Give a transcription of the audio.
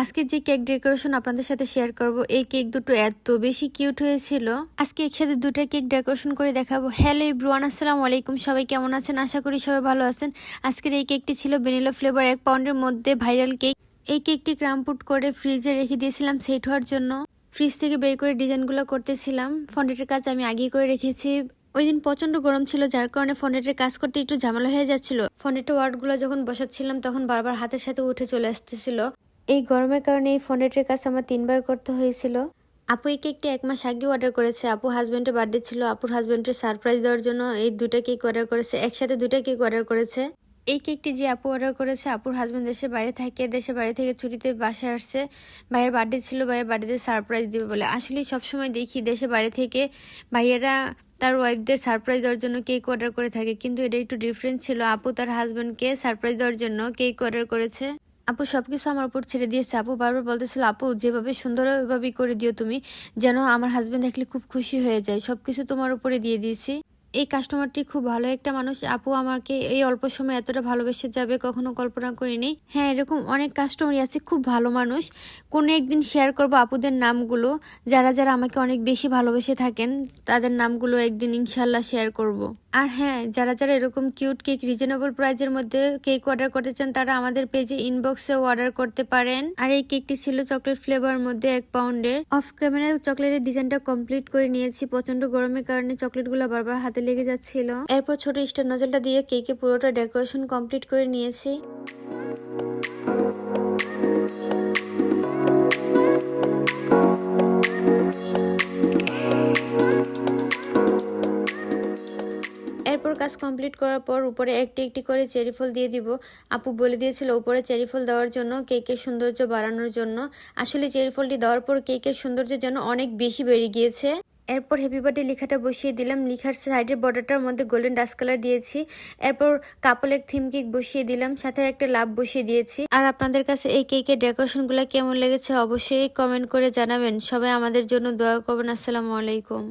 আজকে যে cake decoration আপনাদের সাথে শেয়ার করব, এই কেক দুটো এত বেশি কিউট হয়েছিল। আজকে একসাথে দুটো কেক ডেকোরেশন করে দেখাবো। হ্যালো ইব্রুয়ান আসসালামু আলাইকুম। সবাই কেমন আছেন? আশা করি সবাই ভালো আছেন। আজকের এই কেকটি ছিল ভ্যানিলা ফ্লেভার এক পাউন্ডের মধ্যে ভাইরাল কেক। এই কেকটি ক্রামপুট করে ফ্রিজে রেখে দিয়েছিলাম সেট হওয়ার জন্য। ফ্রিজ থেকে বের করে ডিজাইনগুলো করতেছিলাম। ফন্ডেটের কাজ আমি আগেই করে রেখেছি। ওই দিন প্রচণ্ড গরম ছিল, যার কারণে ফন্ডেটের কাজ করতে একটু ঝামেলা হয়ে যাচ্ছিল। ফন্ডেটের ওয়ার্ডগুলো যখন বসাচ্ছিলাম, তখন বারবার হাতের সাথে উঠে চলে আসতেছিল। এই গরমের কারণে এই ফন্ডেটের কাজ আমার তিনবার করতে হয়েছিল। আপু, এই কেকটি এক মাস আগে অর্ডার করেছে। আপু হাজব্যান্ডের বার্থডে ছিল। আপুর হাজব্যান্ডের সারপ্রাইজ দেওয়ার জন্য এই দুটা কেক অর্ডার করেছে। একসাথে দুটা কেক অর্ডার করেছে। এই কেকটি যে আপু অর্ডার করেছে, আপুর হাজব্যান্ড দেশে বাইরে থাকে, দেশে বাইরে থেকে ছুটিতে বাসায় আসছে। ভাইয়ের বার্থডে ছিল, ভাইয়ের বার্থডেতে সারপ্রাইজ দিবে বলে। আসলে সবসময় দেখি দেশে বাইরে থেকে ভাইয়েরা তার ওয়াইফদের সারপ্রাইজ দেওয়ার জন্য কেক অর্ডার করে থাকে। কিন্তু এটা একটু ডিফারেন্স ছিল। আপু তার হাজব্যান্ডকে সারপ্রাইজ দেওয়ার জন্য কেক অর্ডার করেছে। আপু, সবকিছু আমার উপর ছেড়ে দিয়েছে। আপু বারবার বলতেছিল, আপু, যেভাবে সুন্দর ওইভাবেই করে দিও তুমি, যেন আমার হাজবেন্ড দেখলে খুব খুশি হয়ে যায়। সবকিছু তোমার উপরে দিয়ে দিয়েছি। এই কাস্টমারটি খুব ভালো একটা মানুষ। আপু আমাকে এই অল্প সময় এতটা ভালোবেসে যাবে, কখনো কল্পনা করিনি। হ্যাঁ এরকম অনেক কাস্টমারই আছে, খুব ভালো মানুষ। কোনো একদিন শেয়ার করব আপুদের নামগুলো। যারা যারা আমাকে অনেক বেশি ভালোবেসে থাকেন, তাদের নামগুলো একদিন ইনশাল্লাহ শেয়ার করব। আর হ্যাঁ যারা যারা এরকম কিউট কেক রিজনেবল প্রাইজের মধ্যে কেক অর্ডার করতে চান, তারা আমাদের পেজে ইনবক্সে অর্ডার করতে পারেন। আর এই কেকটি ছিল চকলেট ফ্লেভার মধ্যে এক পাউন্ডের অফ ক্যামেরায় চকলেটের ডিজাইনটা কমপ্লিট করে নিয়েছি প্রচণ্ড গরমের কারণে চকলেটগুলো বারবার হাতে লেগে যাচ্ছিল। এরপর ছোট স্টার নজলটা দিয়ে কেকে পুরোটা ডেকোরেশন কমপ্লিট করে নিয়েছি। কাজ কমপ্লিট করার পর উপরে একটি একটি করে চেরি ফল দিয়ে দিব। আপু বলে দিয়েছিল উপরে চেরি ফল দেওয়ার জন্য, কেকের সৌন্দর্য বাড়ানোর জন্য। আসলে চেরি ফলটি দেওয়ার পর কেকের সৌন্দর্যের জন্য অনেক বেশি বেড়ে গিয়েছে। এরপর হ্যাপি বার্থডে লেখাটা বসিয়ে দিলাম। লেখার সাইডের বর্ডারটার মধ্যে গোল্ডেন ডাস্ট কালার দিয়েছি। এরপর কাপলের থিম কেক বসিয়ে দিলাম। সাথে একটা লাভ বসিয়ে দিয়েছি। আর আপনাদের কাছে এই কেকের ডেকোরেশনগুলো কেমন লেগেছে অবশ্যই কমেন্ট করে জানাবেন। সবাই আমাদের জন্য দোয়া করবেন। আসসালামু আলাইকুম।